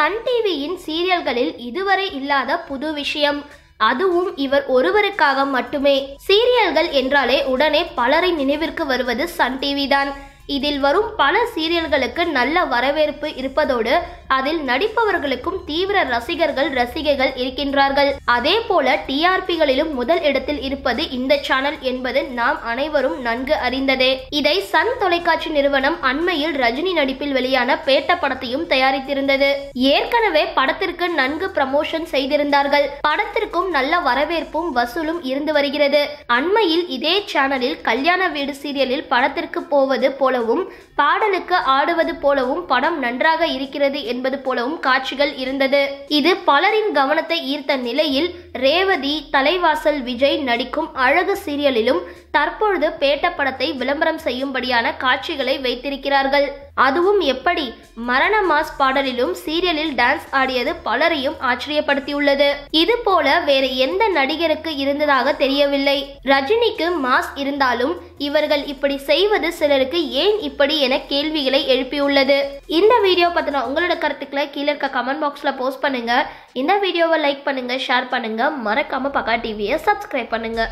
Sun டிவியின் சீரியல்களில் இதுவரை இல்லாத புது விஷயம். அதுவும் இவர் ஒருவருக்காக மட்டுமே. சீரியல்கள் என்றாலே உடனே பலரை நினைவிற்கு வருவது சன் டிவி தான் இதில் வரும் பல சீரியல்களுக்கு நல்ல வரவேற்பு இருப்பதோடு அதில் நடிப்பவர்களுக்கும் தீவிர ரசிகர்கள் ரசிகைகள் இருக்கின்றார்கள். அதே போல டிஆர்பிகளிலும் முதல் இடத்தில் இருப்பது இந்த சேனல் என்பது நாம் அனைவரும் நன்கு அறிந்ததே. இதை சன் தொலைக்காட்சி நிறுவனம் அண்மையில் ரஜினி நடிப்பில் வெளியான பேட்ட படத்தையும் தயாரித்திருந்தது. ஏற்கனவே படத்திற்கு நன்கு ப்ரமோஷன் செய்திருந்தார்கள். படத்திற்கும் நல்ல வரவேற்பும் வசூலும் இருந்து வருகிறது. அண்மையில் இதே சேனலில் கல்யாண வீடு சீரியலில் படத்திற்கு போவது போல போலவும் பாடலுக்கு ஆடுவது போலவும் படம் நன்றாக இருக்கிறது என்பது போலவும் காட்சிகள் இருந்தது. இது பலரின் கவனத்தை ஈர்த்த நிலையில் ரேவதி தலைவாசல் விஜய் நடிக்கும் அழகு சீரியலிலும் தற்பொழுது பேட்ட படத்தை விளம்பரம் செய்யும்படியான காட்சிகளை வைத்திருக்கிறார்கள். அதுவும் எப்படி? மரண மாஸ் பாடலிலும் சீரியலில் டான்ஸ் ஆடியது பலரையும் ஆச்சரியப்படுத்தியுள்ளது. இது போல வேறு எந்த நடிகருக்கு இருந்ததாக தெரியவில்லை. ரஜினிக்கு மாஸ் இருந்தாலும் இவர்கள் இப்படி செய்வது சிலருக்கு ஏன் இப்படி என கேள்விகளை எழுப்பியுள்ளது. இந்த வீடியோ பத்தின உங்களோட கருத்துக்களை கீழே இருக்க கமெண்ட் பாக்ஸ்ல போஸ்ட் பண்ணுங்க. இந்த வீடியோவை லைக் பண்ணுங்க ஷேர் பண்ணுங்க. மறக்காம பக்கா டிவியை சப்ஸ்கிரைப் பண்ணுங்க.